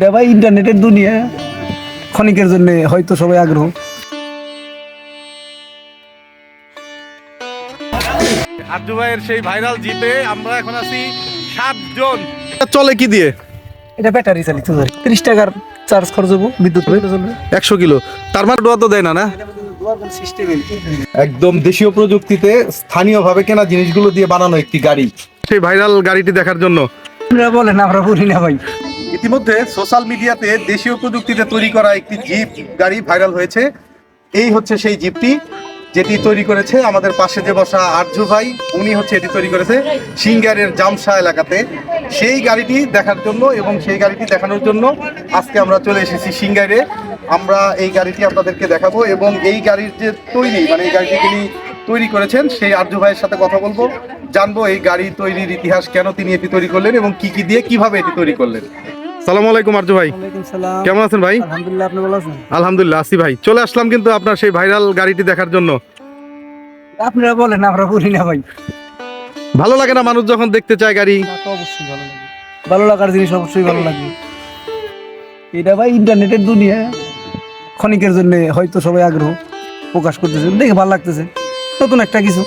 এটা ভাই ইন্টারনেটের দুনিয়া। ক্ষণিকের জন্য হয়তো সবাই আগ্রহ। আব্দু ভাইয়ের সেই ভাইরাল জিপে আমরা এখন আছি সাতজন। চলে কি দিয়ে? এটা ব্যাটারি চালিত ধরে ত্রিশ টাকার চার্জ খরচ হব বিদ্যুৎ চলবে একশো কিলো। তার মানে ডোয়া তো দেয় না না? একদম দেশীয় প্রযুক্তিতে স্থানীয়ভাবে কেনা জিনিসগুলো দিয়ে বানানো একটি গাড়ি। সেই ভাইরাল গাড়িটি দেখার জন্য। আপনারা বলেন আমরা বলি না ভাই। ইতিমধ্যে সোশ্যাল মিডিয়াতে দেশীয় প্রযুক্তিতে তৈরি করা একটি জিপ গাড়ি ভাইরাল হয়েছে। এই হচ্ছে সেই জিপটি যেটি তৈরি করেছে আমাদের পাশে যে বসা আরজু ভাই, উনি হচ্ছে এটি তৈরি করেছে সিঙ্গারের জামসা এলাকাতে। সেই গাড়িটি দেখার জন্য এবং সেই গাড়িটি দেখানোর জন্য আজকে আমরা চলে এসেছি সিঙ্গারে আমরা এই গাড়িটি আপনাদেরকে দেখাবো এবং এই গাড়ির যে তৈরি মানে এই গাড়িটি যিনি তৈরি করেছেন, সেই আরজু ভাইয়ের সাথে কথা বলব। জানব এই গাড়ি তৈরির ইতিহাস কেন তিনি এটি তৈরি করলেন এবং কি কি দিয়ে কীভাবে এটি তৈরি করলেন। সালাম আলাইকুম আরজু ভাই। কেমন আছেন ভাই? আলহামদুলিল্লাহ আপনি ভালো আছেন? আলহামদুলিল্লাহ আসি ভাই। চলে আসলাম কিন্তু আপনার সেই ভাইরাল গাড়িটি দেখার জন্য। আপনারা বলেন আমরা বলি না ভাই। ভালো লাগে না মানুষ যখন দেখতে চায় গাড়ি? অবশ্যই ভালো লাগে। ভালো লাগার জিনিস অবশ্যই ভালো লাগবে এটা ভাই ইন্টারনেটের দুনিয়া। ক্ষণিকের জন্য হয়তো সবাই আগ্রহ প্রকাশ করতেছে। দেখে ভালো লাগতেছে। নতুন একটা কিছু।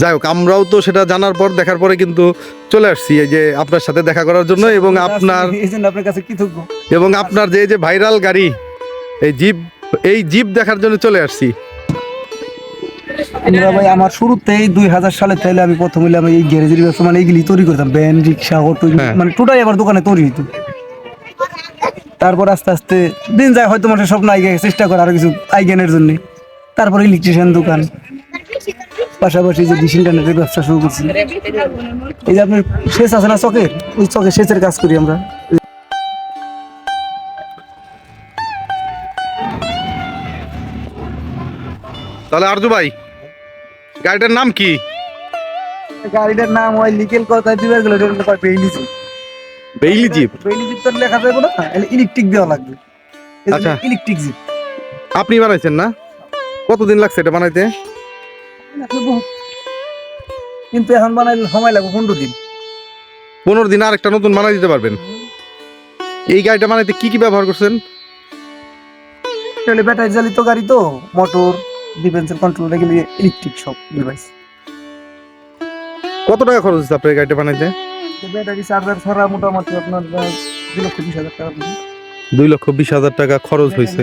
যাই হোক আমরাও তো সেটা জানার পর দেখার পরে কিন্তু চলে আসছি এই যে আপনার সাথে দেখা করার জন্য এবং আপনার আপনার কাছে কৃতজ্ঞ। এবং আপনার যে যে ভাইরাল গাড়ি এই জিপ এই জিপ দেখার জন্য চলে আসছি। ভাই আমার শুরুতেই দুই হাজার সালে তাইলে আমি প্রথম হইলে আমি এই গ্যারেজের ব্যবসা মানে এইগুলি তৈরি করতাম। ভ্যান রিক্সা অটো হ্যাঁ। মানে টোটাই আমার দোকানে তৈরি হইতো। তারপর আস্তে আস্তে দিন যায় হয়তো মানুষের স্বপ্ন আইগে চেষ্টা করে আরও কিছু আইজ্ঞানের জন্য। তারপর ইলেকট্রিশিয়ান দোকান। পাশাপাশি যে ডিশ ইন্টারনেটের ব্যবসা শুরু করছি এই যে আপনার সেচ আছে না চকের? ওই চকের সেচের কাজ করি আমরা। তাহলে আরজু ভাই গাড়িটার নাম কি? গাড়িটার নাম ওই লিকেল কথা দিবার গেলে পেইলিছি বেইলি জিপ। পেইলি জিপ? তো লেখা যাবে না ইলেকট্রিক দেওয়া লাগবে। আচ্ছা। Electric jeep. আপনি বানাইছেন না? কতদিন লাগছে এটা বানাইতে? কিন্তু এখন বানাইলে সময় লাগবে পনেরো দিন। পনেরো দিন আর একটা নতুন বানাই দিতে পারবেন। এই গাড়িটা বানাইতে কি কি ব্যবহার করছেন? তাহলে ব্যাটারি চালিত গাড়ি তো মোটর ডিফেন্সের কন্ট্রোল এগুলি ইলেকট্রিক সব ডিভাইস কত টাকা খরচ হচ্ছে আপনার গাড়িটা বানাইতে? ব্যাটারি চার্জার ছাড়া মোটামুটি আপনার দুই লক্ষ বিশ হাজার টাকা দুই লক্ষ বিশ হাজার টাকা খরচ হয়েছে।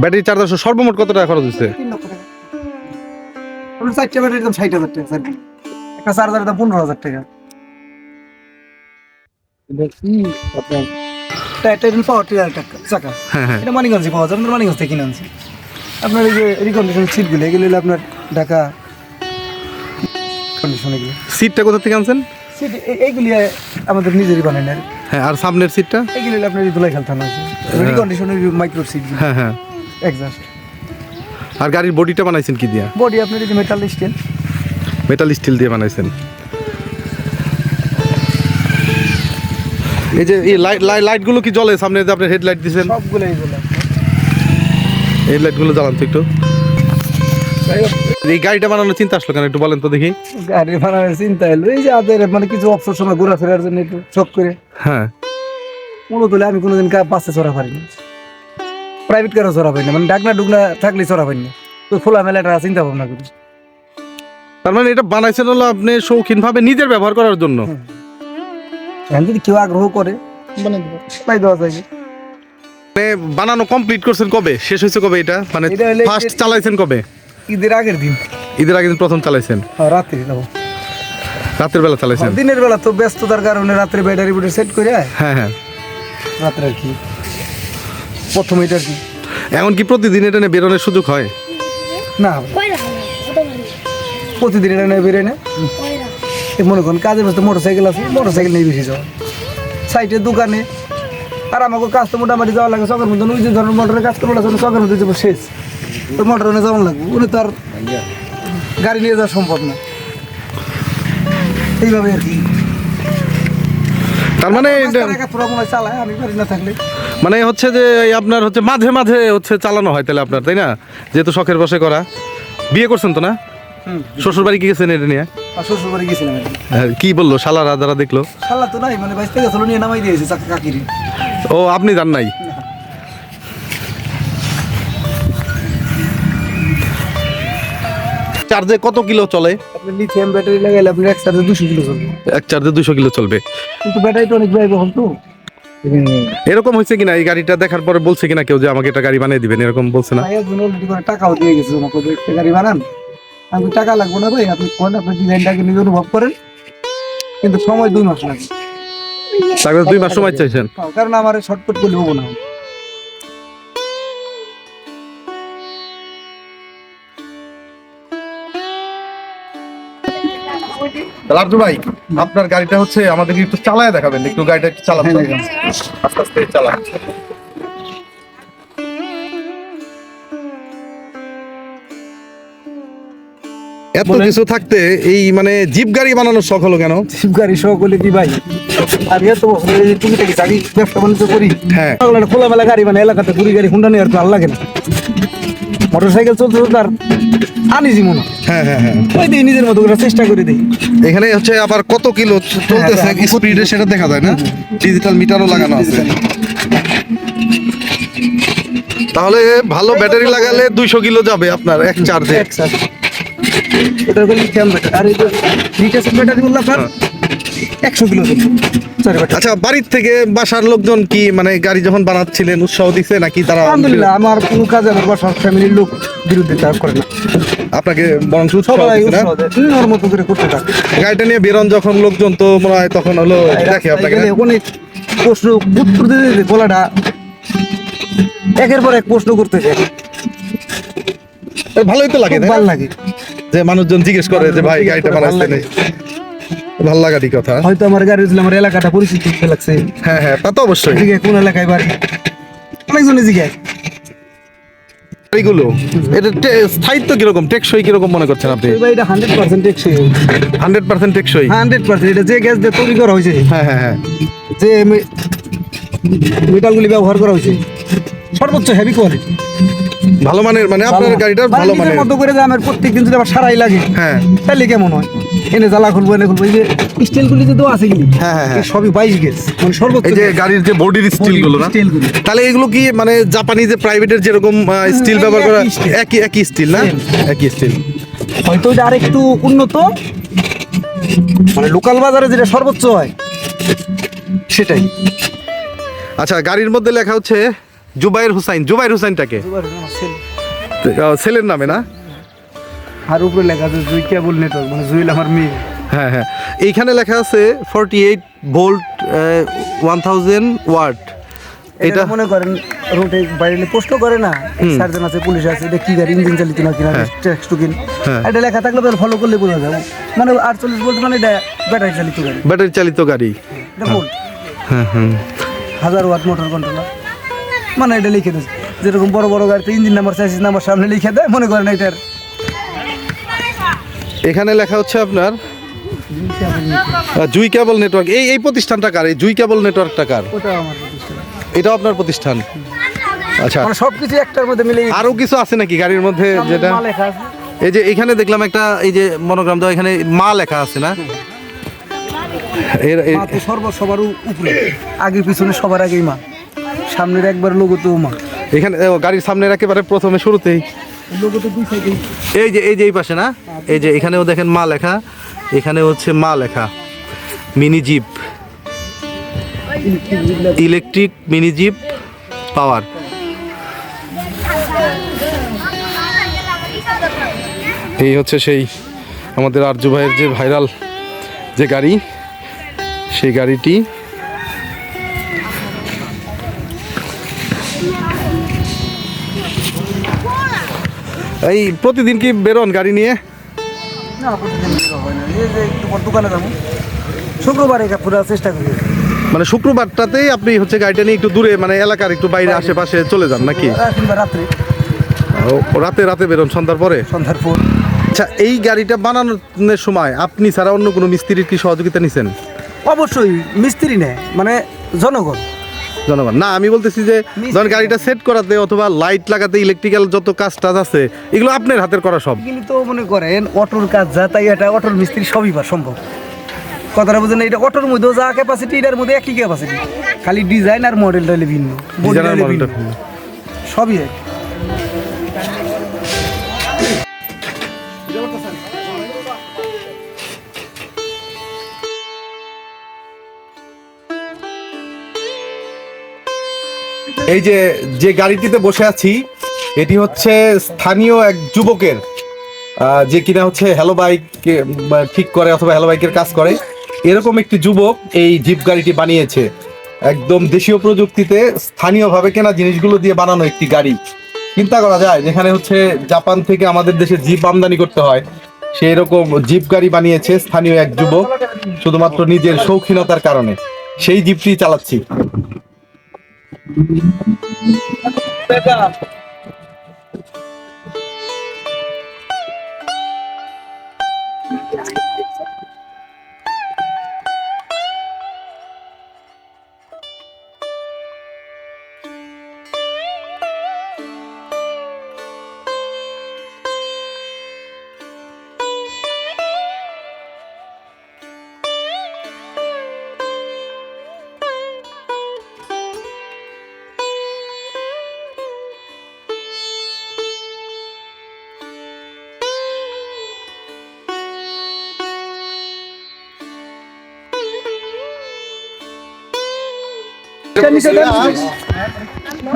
ব্যাটারি চার্জার সর্বমোট কত টাকা খরচ হয়েছে? আপনার চারটে দাম ষাট হাজার টাকা স্যার। একটা চার্জারের দাম পনেরো হাজার টাকা। এটা কি আপনার? টাইটান পাওয়ার টিলার টাকা চাকা। হ্যাঁ হ্যাঁ। এটা মানিগঞ্জে পাওয়া যায় আপনার মানিগঞ্জ থেকে কিনে আনছি। আপনার এই যে রিকন্ডিশন সিটগুলো এগুলো হলো আপনার ঢাকা কন্ডিশন এগুলো। সিটটা কোথা থেকে আনছেন? সিট এইগুলি আমাদের নিজেরই বানাই না হ্যাঁ আর সামনের সিটটা এগুলি আপনার ধুলাই খেলতে আছে। রিকন্ডিশনের মাইক্রো সিট হ্যাঁ হ্যাঁ। এক্সাস্ট আর গাড়ির বডিটা বানাইছেন কি দিয়া? বডি আপনার এই যে মেটাল স্টিল মেটাল স্টিল দিয়ে বানাইছেন। এই যে এই লাইট লাইটগুলো কি জ্বলে? সামনে যে আপনি হেডলাইট দিয়েছেন সবগুলো এইগুলো এই লাইটগুলো জ্বালান তো একটু। এই গাড়িটা বানানোর চিন্তা আসলো কেন? একটু বলেন তো দেখি। গাড়ি বানানোর চিন্তা এলো। এই যে আদের মানে কিছু অবসর সময় ঘোরাফেরার জন্য একটু শখ করে। হ্যাঁ। মূলত আমি কোনোদিন কা- বাসে চড়া পারি না প্রাইভেট কারও চড়া পারি না মানে ডাকনা ডুকনা থাকলে চড়া পারি না তো খোলা মেলাটা চিন্তা ভাবনা করি। তার মানে এটা বানাইছেন হলো আপনি শৌখিন ভাবে নিজের ব্যবহার করার জন্য? এখন যদি কেউ আগ্রহ করে বানাই দেবো বানাই দেওয়া যায়। মানে বানানো কমপ্লিট করছেন কবে? শেষ হয়েছে কবে এটা? মানে এটা হলে- ফার্স্ট চালাইছেন কবে? ঈদের আগের দিন। ঈদের আগে দিন প্রথম চালাইছেন? হ্যাঁ, রাত্রে যাব। রাতের বেলা চালাইছেন? দিনের বেলা তো ব্যস্ততার কারণে রাত্রে ব্যাটারি বুটে সেট করে হ্যাঁ হ্যাঁ। রাত্রে আর কি। প্রথম এটা আর কি? এখন কি প্রতিদিন এটা নিয়ে বেরোনোর সুযোগ হয়? না। প্রতিদিন এটা নিয়ে বেরোয় না? মনে করুন কাজের ব্যস্ত মোটর সাইকেল আছে মোটর সাইকেল নিয়ে বেশি যাওয়া। সাইডের দোকানে। আর আমাকে কাজ তো মোটামুটি যাওয়া লাগে সকাল মধ্যে। ওই যে ধরনের মোটরের কাজ করব লাগছে সকাল মধ্যে যাব শেষ। তো মোটর নিয়ে যাওয়ান লাগবে। উনি তো আর গাড়ি নিয়ে যাওয়া সম্ভব না। এইভাবে আর কি। তার মানে মনে হচ্ছে যে আপনার হচ্ছে মাঝে মাঝে হচ্ছে চালানো হয় তাহলে আপনার তাই না? যেহেতু শখের বসে করা। বিয়ে করছেন তো না। শ্বশুর বাড়ি গিয়েছেন গেছেন এটা নিয়ে? শ্বশুর বাড়ি গেছিলাম হ্যাঁ, কি বলল? শালা রাধারা দেখল? শালা তো নাই মানে বাইশ থেকে নিয়ে নামাই দিয়েছে ও আপনি জান নাই? চার্জে কত কিলো চলে? আপনি লিথিয়াম ব্যাটারি লাগাইলে আপনি এক সাথে দুশো কিলো চলবে। এক চার্জে দুশো কিলো চলবে। কিন্তু ব্যাটারিটা অনেক ব্যয়বহুল তো। এরকম হয়েছে কিনা? এই গাড়িটা দেখার পরে বলছে কিনা কেউ যে আমাকে এটা গাড়ি বানিয়ে দিবেন? এরকম বলছে না? টাকাও দিয়ে গেছে আমাকে একটা গাড়ি বানান। আমি টাকা লাগবো না ভাই আপনি কোন আপনি ডিজাইনটাকে নিজে অনুভব করেন কিন্তু সময় দুই মাস লাগে। তারপরে দুই মাস সময় চাইছেন? কারণ আমার শর্টকাট করলে হব না। রাজু ভাই আপনার গাড়িটা হচ্ছে আমাদেরকে একটু চালায় দেখাবেন একটু গাড়িটা একটু চালান তো। আস্তে আস্তে চালান। এত কিছু থাকতে এই মানে জিপ গাড়ি বানানোর শখ হলো কেন? জিপ গাড়ি সহ করলে কি ভাই? আর এত তুমি থেকে গাড়ি ব্যবসা বাণিজ্য করি হ্যাঁ। খোলামেলা গাড়ি মানে এলাকাতে ঘুরি গাড়ি হুন্ডা আর ভালো লাগে না। মোটর সাইকেল চলতে চলতে আর আনিজি মনে হয়। হ্যাঁ হ্যাঁ। হ্যাঁ ওই দিই নিজের মতো করে চেষ্টা করে দিই এখানে হচ্ছে আবার কত কিলো চলতেছে হ্যাঁ, স্পিডে সেটা দেখা যায় না? ডিজিটাল মিটারও লাগানো আছে। তাহলে ভালো ব্যাটারি লাগালে দুইশো কিলো যাবে আপনার এক চার্জে এটা হলো লিথিয়াম ব্যাটারি আর এই যে ব্যাটারি বললাম আপনার একশো কিলো আচ্ছা বাড়ির থেকে বাসার লোকজন কি মানে গাড়ি যখন বানাচ্ছিলেন উৎসাহ দিছে নাকি তারা আলহামদুলিল্লাহ আমার কোনো কাজে আমার বাসার ফ্যামিলির লোক বিরোধিতা করে না। আপনাকে বরং উৎসাহ মতো করে করতে থাক। গাড়িটা নিয়ে বেরোন যখন লোকজন তো মনে হয় তখন হলো দেখে আপনাকে? অনেক প্রশ্ন উত্তর দিতে গলাটা একের পর এক প্রশ্ন করতেছে। ভালোই তো লাগে? ভালো লাগে। যে মানুষজন জিজ্ঞেস করে যে ভাই গাড়িটা বানাইছে। ভালো লাগারই কথা। হয়তো আমার গাড়ি ছিল আমার এলাকাটা পরিচিত লাগছে। হ্যাঁ হ্যাঁ তা তো অবশ্যই। জিজ্ঞাসা কোন এলাকায় বাড়ি? অনেকজনে জিজ্ঞাসা গাড়িগুলো এটা স্থায়িত্ব কীরকম টেকসই কীরকম মনে করছেন আপনি? বাড়িটা হান্ড্রেড পার্সেন্ট টেকসই। হান্ড্রেড পার্সেন্ট টেকসই? হান্ড্রেড পার্সেন্ট এটা যে গ্যাস দিয়ে তৈরি করা হয়েছে হ্যাঁ হ্যাঁ হ্যাঁ। যে মেটালগুলি ব্যবহার করা হয়েছে সর্বোচ্চ হেভি কোয়ালিটি ভালো মানের মানে আপনার গাড়িটার ভালো মানের। মতো করে যে আমার প্রত্যেক দিন যদি আবার সারাই লাগে হ্যাঁ। তাহলে কেমন হয়? এনে জ্বালা খুলবো এনে খুলবো এই যে স্টিলগুলি যে দেওয়া আছে কি হ্যাঁ, হ্যাঁ, হ্যাঁ। সবই বাইশ গেজ মানে সর্বোচ্চ এই যে গাড়ির যে বডির স্টিলগুলো না? তাহলে এগুলো কি মানে জাপানি যে প্রাইভেটের যেরকম স্টিল ব্যবহার করা একই একই স্টিল না? একই স্টিল। হয়তো এটা আরেকটু উন্নত। মানে লোকাল বাজারে যেটা সর্বোচ্চ হয় সেটাই। আচ্ছা গাড়ির মধ্যে লেখা হচ্ছে জুবাইর হুসাইন। জুবাইর হুসাইনটাকে ছেলের নামে না? আর উপরে লেখা আছে জুই কেবল নেটওয়ার্ক মানে জুইল আমার মেয়ে। হ্যাঁ হ্যাঁ। এইখানে লেখা আছে forty eight volt one thousand watt এটা মনে করেন রোডে বাইরে প্রশ্ন করে না সার্জন আছে পুলিশ আছে এটা কি গাড়ি ইঞ্জিন চালিত না কিনা ট্যাক্স টু কিন। এটা লেখা থাকলে ফলো করলে বোঝা যাবে মানে আটচল্লিশ বলতে মানে এটা ব্যাটারি চালিত গাড়ি। ব্যাটারি চালিত গাড়ি। এটা ভোল্ট হ্যাঁ হ্যাঁ। হাজার ওয়াট মোটর কন্ট্রোলার মানে এটা লিখে দেয়। যেরকম বড় বড় গাড়িতে ইঞ্জিন নাম্বার চাইছিস নাম্বার সামনে লিখে দেয় মনে করেন এটার এখানে লেখা হচ্ছে আপনার জুই কেবল নেটওয়ার্ক। এই এই প্রতিষ্ঠানটা কার? এই জুই কেবল নেটওয়ার্কটা কার? এটাও আপনার প্রতিষ্ঠান? আচ্ছা। মানে সবকিছু একটার মধ্যে মিলে আরও কিছু আছে নাকি গাড়ির মধ্যে যেটা? এই যে এখানে দেখলাম একটা এই যে মনোগ্রাম দেওয়া এখানে মা লেখা আছে না? এর সর্ব সবার উপরে। আগে পিছনে সবার আগেই মা। সামনের একবার লোগো তো মা। এখানে গাড়ির সামনে একেবারে প্রথমে শুরুতেই। এই যে এই যে এই পাশে না? এই যে এখানেও দেখেন মা লেখা, এখানে হচ্ছে মা লেখা। Mini jeep. Electric mini jeep power. এই হচ্ছে সেই আমাদের আরজু ভাইয়ের যে ভাইরাল যে গাড়ি, সেই গাড়িটি এই প্রতিদিন কি বেরোন গাড়ি নিয়ে? না প্রতিদিন বের হয় না। এই যে একটু পর দোকানে যাব। শুক্রবার পুরো চেষ্টা করি। মানে শুক্রবারটাতেই আপনি হচ্ছে গাড়িটা নিয়ে একটু দূরে মানে এলাকার একটু বাইরে আশেপাশে চলে যান নাকি? রাত্রে। রাতে রাতে বেরোন সন্ধ্যার পরে? সন্ধ্যার পর। আচ্ছা এই গাড়িটা বানানোর সময় আপনি ছাড়া অন্য কোনো মিস্ত্রির কি সহযোগিতা নিছেন? অবশ্যই মিস্ত্রি নেয় মানে জনগণ। জনগণ। না আমি বলতেছি যে ধরেন গাড়িটা সেট করাতে অথবা লাইট লাগাতে ইলেকট্রিক্যাল যত কাজ টাজ আছে এগুলো আপনার হাতের করা সব। কিন্তু তো মনে করেন অটোর কাজ যা তাই এটা অটোর মিস্ত্রি সবই পার সম্ভব। কথাটা বুঝেন এটা অটোর মধ্যেও যা ক্যাপাসিটি এটার মধ্যে একই ক্যাপাসিটি খালি ডিজাইন আর মডেলটা ভিন্ন। সবই এক এই যে যে গাড়িটিতে বসে আছি, এটি হচ্ছে স্থানীয় এক যুবকের যে কিনা হচ্ছে হ্যালো বাইক ঠিক করে অথবা হ্যালো বাইকের কাজ করে। এরকম একটি যুবক এই জিপ গাড়িটি বানিয়েছে। একদম দেশীয় প্রযুক্তিতে স্থানীয়ভাবে কেনা জিনিসগুলো দিয়ে বানানো একটি গাড়ি। চিন্তা করা যায়, যেখানে হচ্ছে জাপান থেকে আমাদের দেশে জিপ আমদানি করতে হয়। সেই রকম জিপ গাড়ি বানিয়েছে স্থানীয় এক যুবক, শুধুমাত্র নিজের শৌখিনতার কারণে। সেই জিপটি চালাচ্ছি। Pega.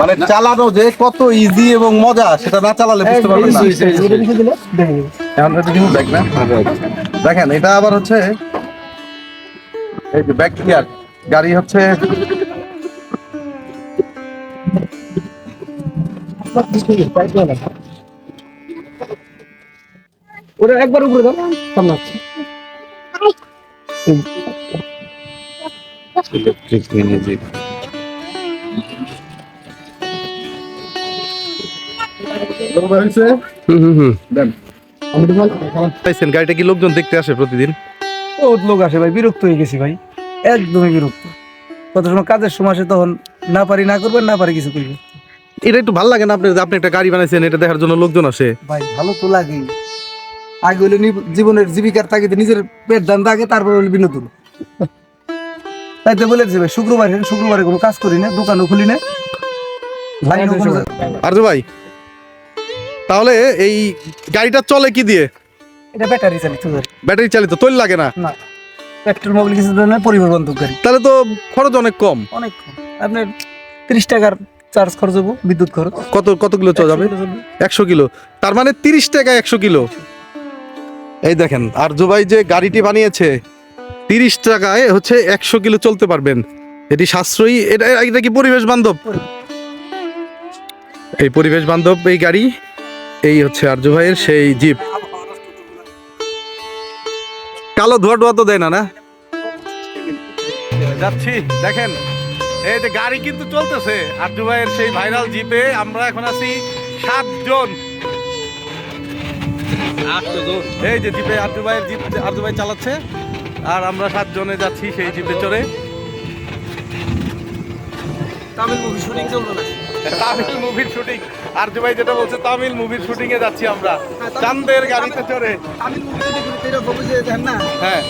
মানে চালানো যে কত ইজি এবং মজা সেটা না চালালে বুঝতে পারবেন না। এখন এটা কিন্তু ব্যাগ না দেখেন এটা আবার হচ্ছে এই যে ব্যাক গিয়ার গাড়ি হচ্ছে ওটা একবার উপরে দাও সামনে। ইলেকট্রিক মিনি হুম হুম হুম। পাইছেন গাড়িটা কি লোকজন দেখতে আসে প্রতিদিন? বহুত লোক আসে ভাই বিরক্ত হয়ে গেছি ভাই। একদমই বিরক্ত। কত সময় কাজের সময় আসে তখন না পারি না করবেন না পারি কিছু করবেন এটা একটু ভালো লাগে না আপনি আপনি একটা গাড়ি বানাইছেন এটা দেখার জন্য লোকজন আসে। ভাই ভালো তো লাগেই। আগে হলে নি- জীবনের জীবিকার তাগিদে নিজের পেট দান থাকে তারপর হলে বিনোদন। তাই তো বলেছি ভাই শুক্রবার শুক্রবারে কোনো কাজ করি না দোকানও খুলি না। লাইনও আরজু ভাই তাহলে এই গাড়িটা চলে কি দিয়ে? এটা ব্যাটারি চালিত ব্যাটারি চালিত তৈল লাগে না? না। পেট্রোল মোবিল কিছু ধরনের পরিবার বান্ধব গাড়ি। তাহলে তো খরচ অনেক কম। অনেক কম। আপনার তিরিশ টাকার চার্জ খরচ হব বিদ্যুৎ খরচ। কত কত কিলো চলে যাবে একশো কিলো তার মানে তিরিশ টাকা একশো কিলো। এই দেখেন আর জুবাই যে গাড়িটি বানিয়েছে তিরিশ টাকায় হচ্ছে একশো কিলো চলতে পারবেন। এটি সাশ্রয়ী এটা এটা কি পরিবেশ বান্ধব? এই পরিবেশ বান্ধব এই গাড়ি এই হচ্ছে আর্য ভাইয়ের সেই জিপ। কালো ধোয়া ধোয়া তো দেয় না না? যাচ্ছি দেখেন এই যে গাড়ি কিন্তু চলতেছে। আর্য ভাইয়ের সেই ভাইরাল জিপে আমরা এখন আছি সাতজন। এই যে জিপে আর্য ভাইয়ের জিপ আর্য ভাই চালাচ্ছে আর আমরা সাতজনে যাচ্ছি সেই জিপে চড়ে। তামিল মুভি শুটিং চলবে না তামিল মুভির শুটিং আর ভাই যেটা বলছে তামিল মুভির শুটিং এ যাচ্ছি আমরা। চান্দের গাড়িতে চড়ে। তামিল মুভি এরকম যে না? হ্যাঁ।